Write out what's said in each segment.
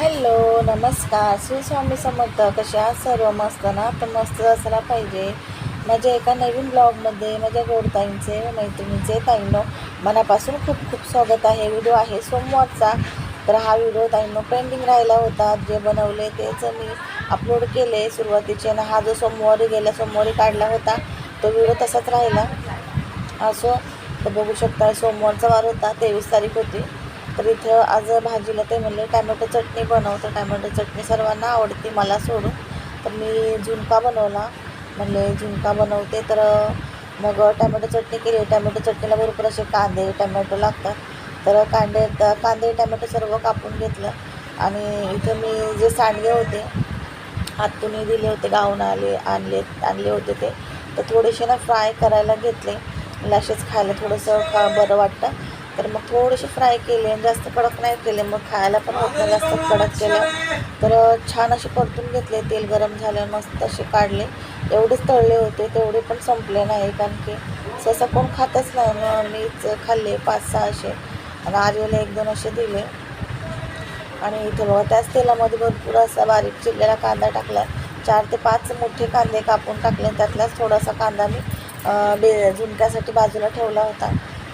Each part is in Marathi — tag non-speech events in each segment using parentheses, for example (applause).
हॅलो नमस्कार. श्री स्वामी समर्थ. कसे आहात सर्व? मस्त ना? तर मस्त असायला पाहिजे. माझ्या एका नवीन ब्लॉगमध्ये माझ्या गोडताईंचे मैत्रिणीचे ताईंनो मनापासून खूप खूप स्वागत आहे. व्हिडिओ आहे सोमवारचा. तर हा व्हिडिओ ताईंनो पेंडिंग राहिला होता. जे बनवले तेच मी अपलोड केले सुरुवातीचे. आणि हा जो सोमवारी गेल्या सोमवारी काढला होता तो व्हिडिओ तसाच राहिला. असो तर बघू शकता सोमवारचा वार होता तेवीस तारीख होती. तर इथं आज भाजीला ते म्हणले टॅमॅटो चटणी बनवतो टॅमॅटो चटणी सर्वांना आवडते मला सोडून. तर मी झुणका बनवला. म्हणले झुणका बनवते. तर मग टॅमॅटो चटणी केली. टॅमॅटो चटणीला भरपूर असे कांदे टॅमॅटो लागतात. तर कांदे कांदे टॅमॅटो सर्व कापून घेतलं. आणि इथं मी जे सांडगे होते हातून दिले होते गावून आले आणले आणले होते ते. तर थोडेसे ना फ्राय करायला घेतले. मला असेच खायला थोडंसं बरं वाटतं. तर मग थोडेसे फ्राय केले आणि जास्त कडक नाही केले. मग खायला पण होत नाही जास्त कडक केलं तर छान असे परतून घेतले तेल गरम झाले मस्त असे काढले. एवढेच तळले होते तेवढे पण संपले नाही कारण की सहसा कोण खातच नाही मग मीच खाल्ले पाच सहा असे. आणि आर्यला एक दोन असे दिले. आणि इथे बघा त्याच तेलामध्ये भरपूर असा बारीक चिरलेला कांदा टाकला. चार ते पाच मोठे कांदे कापून टाकले त्यातलाच थोडासा कांदा मी बे झुणक्यासाठी बाजूला ठेवला होता.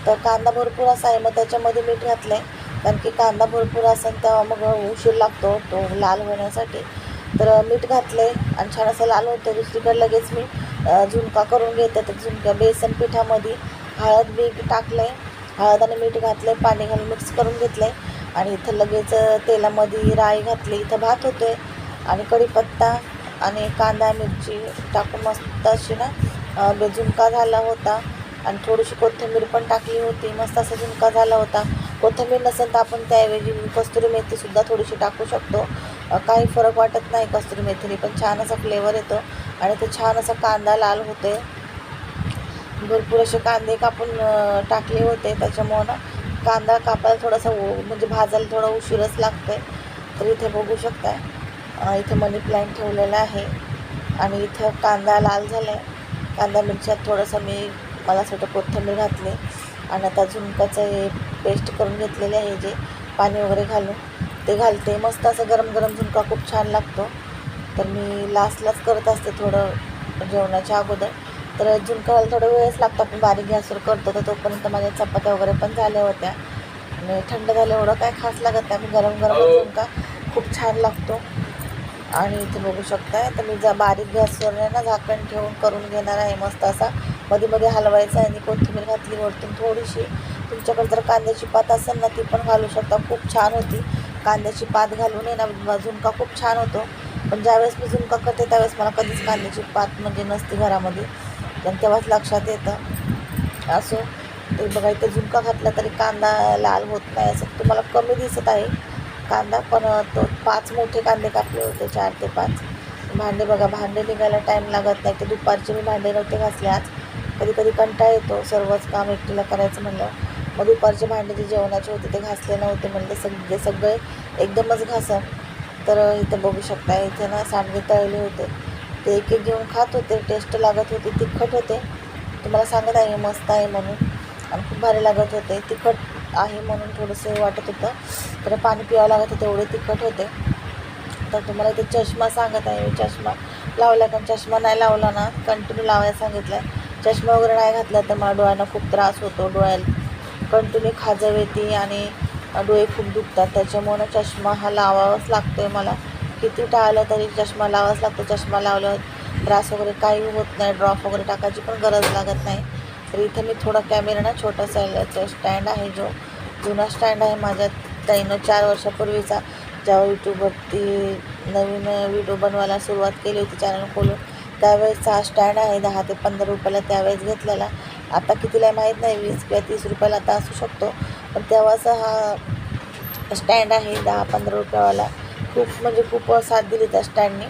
तर कांदा भरपूर असा आहे मग त्याच्यामध्ये मीठ घातलं आहे कारण की कांदा भरपूर असेल तेव्हा मग उशीर लागतो तो लाल होण्यासाठी. तर मीठ घातलं आहे आणि छान असं लाल होतं दुसरीकडे लगेच मी झुणका करून घेते. तर झुणक्या बेसन पिठामध्ये हळद मीठ टाकलं आहे हळद आणि मीठ घातलं आहे पाणी घालून मिक्स करून घेतलं आहे आणि इथं लगेच तेलामध्ये राई घातली. इथं भात होतो आहे आणि कढीपत्ता आणि कांदा मिरची टाकून मस्त अशी ना झुणका झाला होता. आणि थोडीशी कोथिंबीर पण टाकली होती. मस्त असा झुणका झाला होता. कोथिंबीर नसेल तर आपण त्याऐवजी कस्तुरी मेथीसुद्धा थोडीशी टाकू शकतो. काही फरक वाटत नाही कस्तुरी मेथीने पण छान असा फ्लेवर येतो. आणि ते छान असा कांदा लाल होते भरपूर असे कांदे कापून टाकले होते. त्याच्यामुळं कांदा कापायला थोडासा उ- म्हणजे भाजायला थोडा उशीरच लागते तर इथे बघू शकताय. इथे मनी प्लॅन्ट ठेवलेला आहे. आणि इथं कांदा लाल झाला आहे कांदा मिरच्यात थोडंसं मी मला असं वाटतं कोथिंबीर घातली आणि आता झुणकाचं हे पेस्ट करून घेतलेले आहे जे पाणी वगैरे घालून. ते घालते. मस्त असं गरम गरम झुणका खूप छान लागतो. तर मी लास्टलाच करत असते थोडं जेवणाच्या अगोदर. तर झुणकाला थोडा वेळच लागतो. आपण बारीक गॅसवर करतो तर तोपर्यंत माझ्या चपात्या वगैरे पण झाल्या होत्या. आणि थंड झालं एवढं काय खास लागत नाही. गरम गरम झुणका खूप छान लागतो. आणि इथे बघू शकताय तर मी जा बारीक गॅसवर आहे ना झाकण ठेवून करून घेणार आहे. मस्त असा मध्ये मध्ये हलवायचं आणि कोथिंबीर घातली वरतून थोडीशी. तुमच्याकडे जर कांद्याची पात असेल ना ती पण घालू शकता. खूप छान होती. कांद्याची पात घालून आहे ना झुणका खूप छान होतो. पण ज्यावेळेस मी झुणका करते त्यावेळेस मला कधीच कांद्याची पात म्हणजे नसते घरामध्ये. पण तेव्हाच लक्षात येतं. असो ते बघा इथं झुणका घातला तरी कांदा लाल होत नाही असं तुम्हाला कमी दिसत आहे. कांदा पण तो पाच मोठे कांदे कापले होते चार ते पाच. भांडे बघा भांडे निघायला टाईम लागत नाही. ते दुपारचे मी भांडे नव्हते घासले आज. कधी कधी कंटाळा येतो. सर्वच काम एकटीला करायचं म्हणलं मग दुपारचे भांडे जे जेवणाचे होते ते घासले नव्हते म्हणले सगळे सगळे एकदमच घासा तर इथं बघू शकता इथे ना सांडगे तळले होते. ते एक एक घेऊन खात होते टेस्ट लागत होती तिखट होते. तुम्हाला सांगत आहे मस्त आहे म्हणून. आणि खूप भारी लागत होते. तिखट आहे म्हणून थोडंसं वाटत होतं. तर पाणी पिवावं लागत होतं एवढे तिखट होते. तर तुम्हाला इथे चष्मा सांगत आहे मी चष्मा लावला कारण चष्मा नाही लावला ना कंटिन्यू लावायला सांगितलं आहे चष्मा वगैरे नाही घातला तर मला डोळ्यांना खूप त्रास होतो. डोळ्याला कंटिन्यू खाजव येते आणि डोळे खूप दुखतात. त्याच्यामुळं चष्मा हा लावावाच लागतो आहे मला. किती टाळलं तरी चष्मा लावावाच लागतो. चष्मा लावल्यावर त्रास वगैरे काही होत नाही. ड्रॉप वगैरे टाकायची पण गरज लागत नाही. तर इथं मी थोडा कॅमेरा ना छोटासा स्टँड आहे जो जुना स्टँड आहे माझ्या ताईनं चार वर्षापूर्वीचा. जेव्हा यूट्यूबवरती नवीन व्हिडिओ बनवायला सुरुवात केली होती. चॅनल खोलून. त्यावेळेसचा हा स्टँड आहे दहा ते पंधरा रुपयाला त्यावेळेस घेतलेला. आता कितीला माहीत नाही वीस किंवा तीस रुपयाला आता असू शकतो. पण तेव्हाचा हा स्टँड आहे दहा पंधरा रुपयावाला. खूप म्हणजे खूप साथ दिली त्या स्टँडने.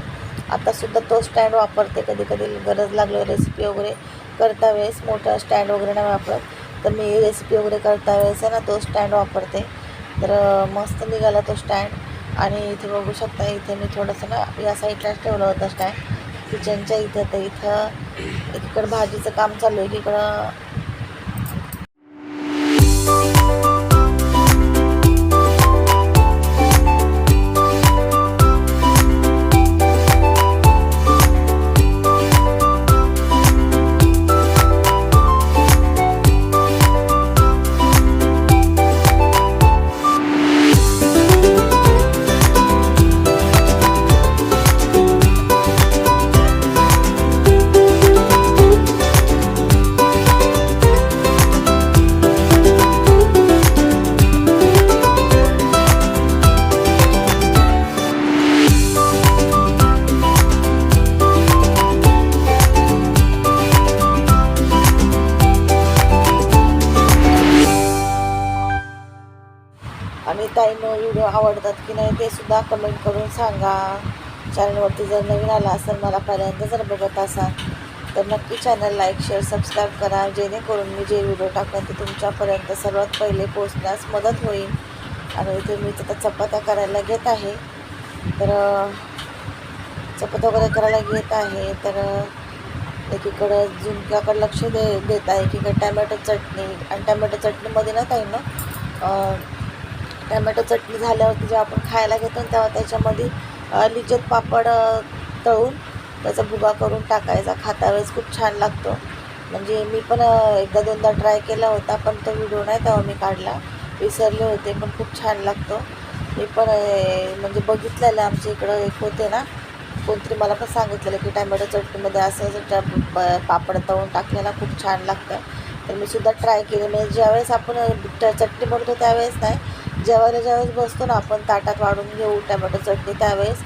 आतासुद्धा तो स्टँड वापरते कधी कधी गरज लागलं रेसिपी वगैरे करता वेळेस. मोठा स्टँड वगैरे नाही वापरत. तर मी रेसिपी वगैरे करता वेळेस आहे ना तो स्टँड वापरते. तर मस्त निघाला तो स्टँड. आणि इथे बघू शकता इथे मी थोडंसं ना या साईडलाच ठेवलं होतं स्टँड. किचनच्या इथं तर इथं एकीकडं भाजीचं काम चालू आहे एकीकडं आवडतात की नाही ते सुद्धा कमेंट करून सांगा. चॅनलवरती जर नवीन आला असेल मला पहिल्यांदा जर बघत असाल तर नक्की चॅनल लाईक शेअर सबस्क्राईब करा. जेणेकरून मी जे व्हिडिओ टाकेन ते तुमच्यापर्यंत सर्वात पहिले पोचण्यास मदत होईल. आणि इथे मी तिथं चपात्या करायला घेत आहे. तर चपात्या वगैरे करायला घेत आहे. तर एकीकडं झुणक्याकडे लक्ष दे देत आहे. एकीकडे टॅमॅटो चटणी. आणि टॅमॅटो चटणीमध्ये ना काही ना टॅमॅटो चटणी झाल्यावरती जेव्हा आपण खायला घेतो तेव्हा त्याच्यामध्ये अ, लिज्जत पापड तळून त्याचा भुगा करून टाकायचा. खाता वेळेस खूप छान लागतो. म्हणजे मी पण एकदा दोनदा ट्राय केला होता पण तो व्हिडिओ नाही तेव्हा मी काढला. विसरले होते पण खूप छान लागतो. मी पण म्हणजे बघितलेलं आमच्या इकडं एक होते ना कोणतरी मला पण सांगितलेलं की टॅमॅटो चटणीमध्ये असं असं त्या प- पापड तळून टाकलेला खूप छान लागतं. तर मी सुद्धा ट्राय केले. म्हणजे ज्यावेळेस आपण चटणी बनवतो त्यावेळेस नाही जेवायला ज्यावेळेस बसतो ना आपण ताटात वाढून घेऊ टमॅटो चटणी त्यावेळेस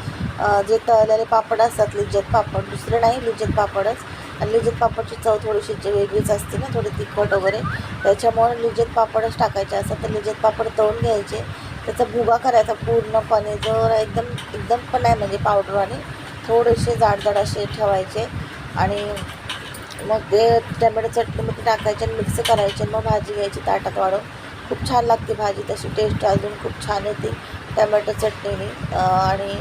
जे तळलेले पापड असतात लिज्जत पापड दुसरे नाही लिज्जत पापडच. आणि लिज्जत पापडची चव थोडीशी वेगळीच असते ना थोडी तिखट वगैरे. त्याच्यामुळे लिज्जत पापडच टाकायचे. असतात तर लिज्जत पापड तळून घ्यायचे. त्याचा भुगा करायचा पूर्णपणे जर एकदम एकदम पण नाही म्हणजे पावडरवाने थोडेसे जाड जाड असे ठेवायचे. आणि मग ते टमॅटो चटणीमध्ये टाकायचे आणि मिक्स करायचे. आणि मग भाजी घ्यायची ताटात वाढून. खूप छान लागते भाजी तशी टेस्ट अजून खूप छान येते. टमॅटो चटणीने आणि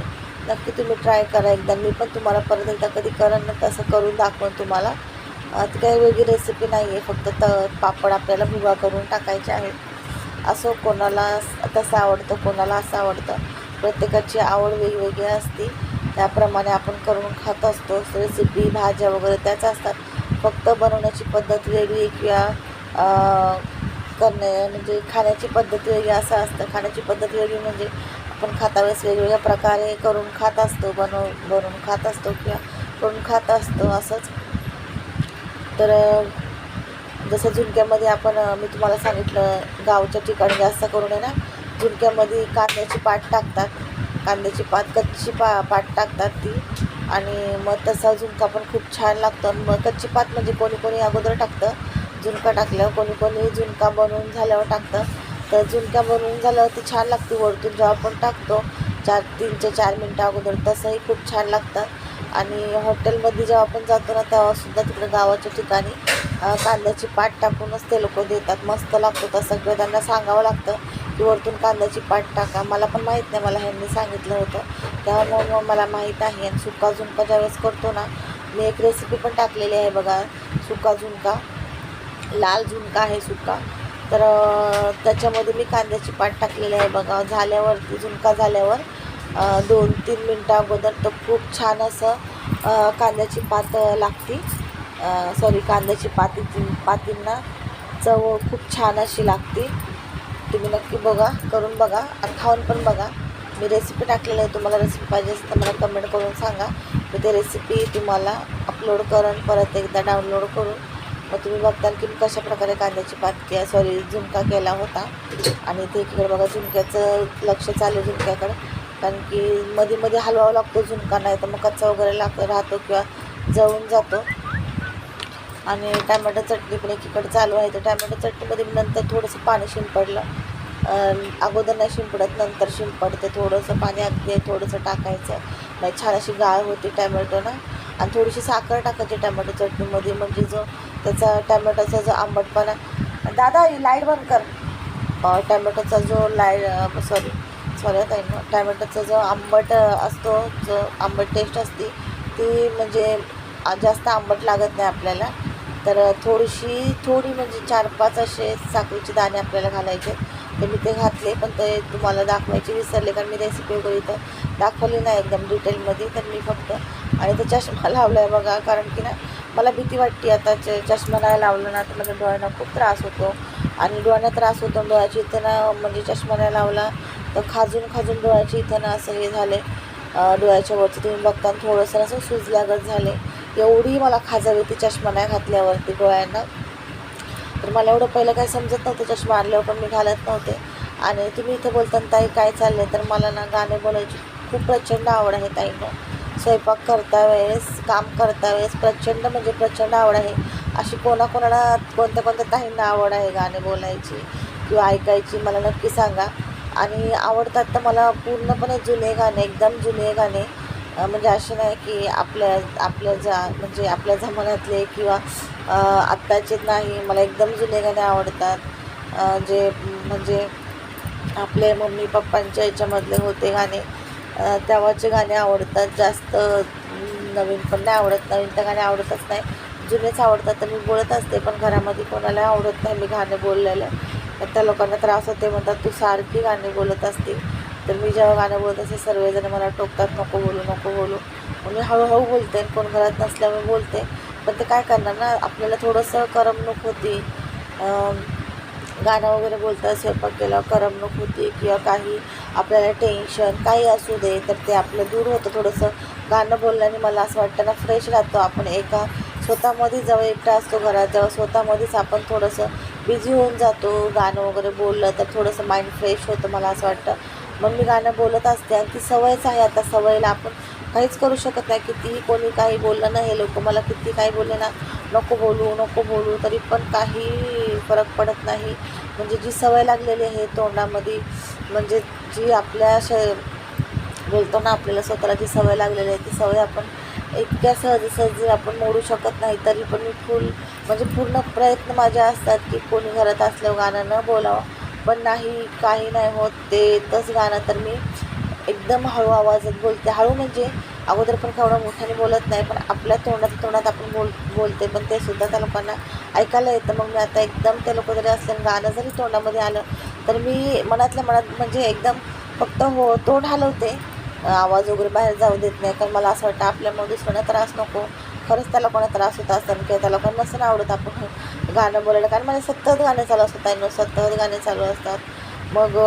नक्की तुम्ही ट्राय करा एकदा. मी पण तुम्हाला परत एकदा कधी करण ना तसं करून दाखवून तुम्हाला. ती काही वेगळी रेसिपी नाही आहे फक्त त पापड आपल्याला भुगा करून टाकायचे आहेत. असं कोणाला तसं आवडतं कोणाला असं आवडतं. प्रत्येकाची आवड वेगवेगळी असते. त्याप्रमाणे आपण करून खात असतो. रेसिपी भाज्या वगैरे त्याच असतात. फक्त बनवण्याची पद्धत वेगळी किंवा करणे म्हणजे खाण्याची पद्धत वेगळी असं असतं. खाण्याची पद्धत वेगळी म्हणजे आपण खाता वेळेस वेगवेगळ्या प्रकारे करून खात असतो बनव बनवून खात असतो किंवा करून खात असतो असंच. तर जसं झुणक्यामध्ये आपण मी तुम्हाला सांगितलं गावच्या ठिकाणी जास्त करून आहे ना झुणक्यामध्ये कांद्याची पात टाकतात. कांद्याची पात कच्ची पा पात टाकतात ती. आणि मग तसा झुणका पण खूप छान लागतो. मग कच्ची पात म्हणजे कोणी कोणी अगोदर टाकतं. झुणका टाकल्यावर कोणी कोणी झुणका बनवून झाल्यावर टाकतं तर झुणका बनवून झाल्यावर ती छान लागते वरतून. जेव्हा आपण टाकतो चार तीन ते चार मिनटं अगोदर तसंही खूप छान लागतं आणि हॉटेलमध्ये जेव्हा आपण जातो ना तेव्हासुद्धा तिकडे गावाच्या ठिकाणी कांद्याची पात टाकूनच ते लोक देतात. मस्त लागतो तर सगळं. त्यांना सांगावं लागतं की वरतून कांद्याची पाट टाका. मला पण माहीत नाही. मला ह्यांनी सांगितलं होतं. त्यामुळे मग मला माहीत आहे. आणि सुका झुणका ज्यावेळेस करतो ना मी एक रेसिपी पण टाकलेली आहे बघा. सुका झुणका. लाल झुणका आहे सुका. तर त्याच्यामध्ये मी कांद्याची पात टाकलेली आहे बघा. झाल्यावरती झुणका झाल्यावर दोन तीन मिनटं अगोदर तर खूप छान असं कांद्याची पात लागती. सॉरी कांद्याची पाती पातींना चव खूप छान अशी लागते. तुम्ही नक्की बघा करून बघा. खाऊन पण बघा. मी रेसिपी टाकलेली आहे. तुम्हाला रेसिपी पाहिजे असेल तर मला कमेंट करून सांगा. मी ते रेसिपी तुम्हाला अपलोड करून परत एकदा डाउनलोड करून मग तुम्ही बघताल की मी कशा प्रकारे कांद्याची पातक्या सॉरी झुमका केला होता. आणि ते इकडे बघा झुमक्याचं लक्ष चालू आहे कारण की मध्ये मध्ये हलवावं लागतो झुमका नाही तर मग कच्चा वगैरे लाग राहतो किंवा जळून जातो. आणि टॅमॅटो चटणी पण एकीकडे चालू आहे. तर टॅमॅटो चटणीमध्ये नंतर थोडंसं पाणी शिंपडलं. अगोदर नाही शिंपडत नंतर शिंपडते. थोडंसं पाणी अगदी थोडंसं टाकायचं. नाही छान अशी गाळ होती टॅमॅटो ना आणि थोडीशी साखर टाकायची टॅमॅटो चटणीमध्ये. म्हणजे जो त्याचा टॅमॅटोचा जो आंबटपणा दादा ही लाइट बंद कर. टॅमॅटोचा जो लाइट सॉरी सॉरी आता ना टॅमॅटोचा जो आंबट असतो जो आंबट टेस्ट असते ती म्हणजे जास्त आंबट लागत नाही आपल्याला. तर थोडीशी थोडी म्हणजे चार पाच असे साखरेचे दाणे आपल्याला घालायचे. तर मी ते घातले पण ते तुम्हाला दाखवायचे विसरले कारण मी रेसिपी वगैरे इथं दाखवली नाही एकदम डिटेलमध्ये तर मी फक्त आणि ते चष्मा (laughs) लावला आहे बघा कारण की ना मला भीती वाटते आता च चष्मा नाही लावला ना तर माझ्या डोळ्यांना खूप त्रास होतो. आणि डोळ्यांना त्रास होतो डोळ्याची इथं ना म्हणजे चष्मा नाही लावला तर खाजून खाजून डोळ्याची इथं ना असं हे झाले. डोळ्याच्या वरती तुम्ही बघता थोडंसं असं सुजल्यागत झाले. एवढी मला खाजावी ती चष्मा नाही घातल्यावरती डोळ्यांना. तर मला एवढं पहिलं काही समजत नव्हतं चष्मा आणल्यावर पण मी घालत नव्हते. आणि तुम्ही इथं बोलताना ताई काय चाललं तर मला ना गाणे बोलायची खूप प्रचंड आवड आहे ताईनं हो. स्वयंपाक करता वेळेस काम करता वेळेस प्रचंड म्हणजे प्रचंड आवड आहे. अशी कोणाकोणाला कोणत्या कोणत्या ताईंना आवड आहे गाणे बोलायची किंवा ऐकायची मला नक्की सांगा. आणि आवडतात तर मला पूर्णपणे जुने गाणे एकदम जुने गाणे. म्हणजे असे नाही की आपल्या आपल्या जा म्हणजे आपल्या जमान्यातले किंवा आत्ताचे नाही मला एकदम जुने गाणे आवडतात. जे म्हणजे आपले मम्मी पप्पांच्या याच्यामधले होते गाणे तेव्हाचे गाणे आवडतात. जास्त नवीन पण नाही आवडत. नवीन तर गाणे आवडतच नाही. जुनेच आवडतात तर मी बोलत असते पण घरामध्ये कोणाला आवडत नाही मी गाणे बोललेलं. त्या लोकांना त्रास होते म्हणतात तू सारखी गाणी बोलत असते. तर मी जेव्हा गाणं बोलत असते सर्वजण मला टोकतात नको बोलू नको बोलू. मग मी हळूहळू बोलते कोण घरात नसल्यामुळे बोलते. पण ते काय करणार ना आपल्याला थोडंसं करमणूक होती. गाणं वगैरे बोलता स्वयंपाक केला करमणूक होती किंवा काही आपल्याला टेन्शन काही असू दे तर ते आपलं दूर होतं थोडंसं. गाणं बोलल्याने मला असं वाटतं ना फ्रेश राहतो आपण एका स्वतःमध्ये जेव्हा एकटा असतो घरात जेव्हा स्वतःमध्येच आपण थोडंसं बिझी होऊन जातो गाणं वगैरे बोललं तर थोडंसं माइंड फ्रेश होतं मला असं वाटतं. मग मी गाणं बोलत असते आणि ती सवयच आहे आता सवयीला. आपण काहीच करू शकत नाही. कितीही कोणी काही बोललं ना हे लोक मला किती काही बोलले ना नको बोलू नको बोलू तरी पण काही फरक पडत नाही. म्हणजे जी सवय लागलेली आहे तोंडामध्ये म्हणजे जी आपल्या श बोलतो ना आपल्याला स्वतःला जी सवय लागलेली आहे ती सवय आपण इतक्या सहजासहजी आपण मोडू शकत नाही तरी पण मी फुल म्हणजे पूर्ण प्रयत्न माझे असतात की कोणी घरात असल्यावर गाणं न बोलावं. पण नाही काही नाही होत ते तसं गाणं तर मी एकदम हळू आवाजात बोलते. हळू म्हणजे अगोदर पण केवढं मोठ्याने बोलत नाही पण आपल्या तोंडात तोंडात आपण बोल बोलते. पण ते सुद्धा त्या लोकांना ऐकायला येतं. मग मी आता एकदम ते लोक जरी असले गाणं जरी तोंडामध्ये आलं तर मी मनातल्या मनात म्हणजे एकदम फक्त हो तोंड हलवते. आवाज वगैरे बाहेर जाऊ देत नाही कारण मला असं वाटतं आपल्यामुळे दुसऱ्यांना त्रास नको. खरंच त्या लोकांना त्रास होत असताना किंवा त्या लोकांना नसेल आवडत आपण गाणं बोलायला कारण माझे सतत गाणे चालू असतात ताईंनो सतत गाणे चालू असतात. मग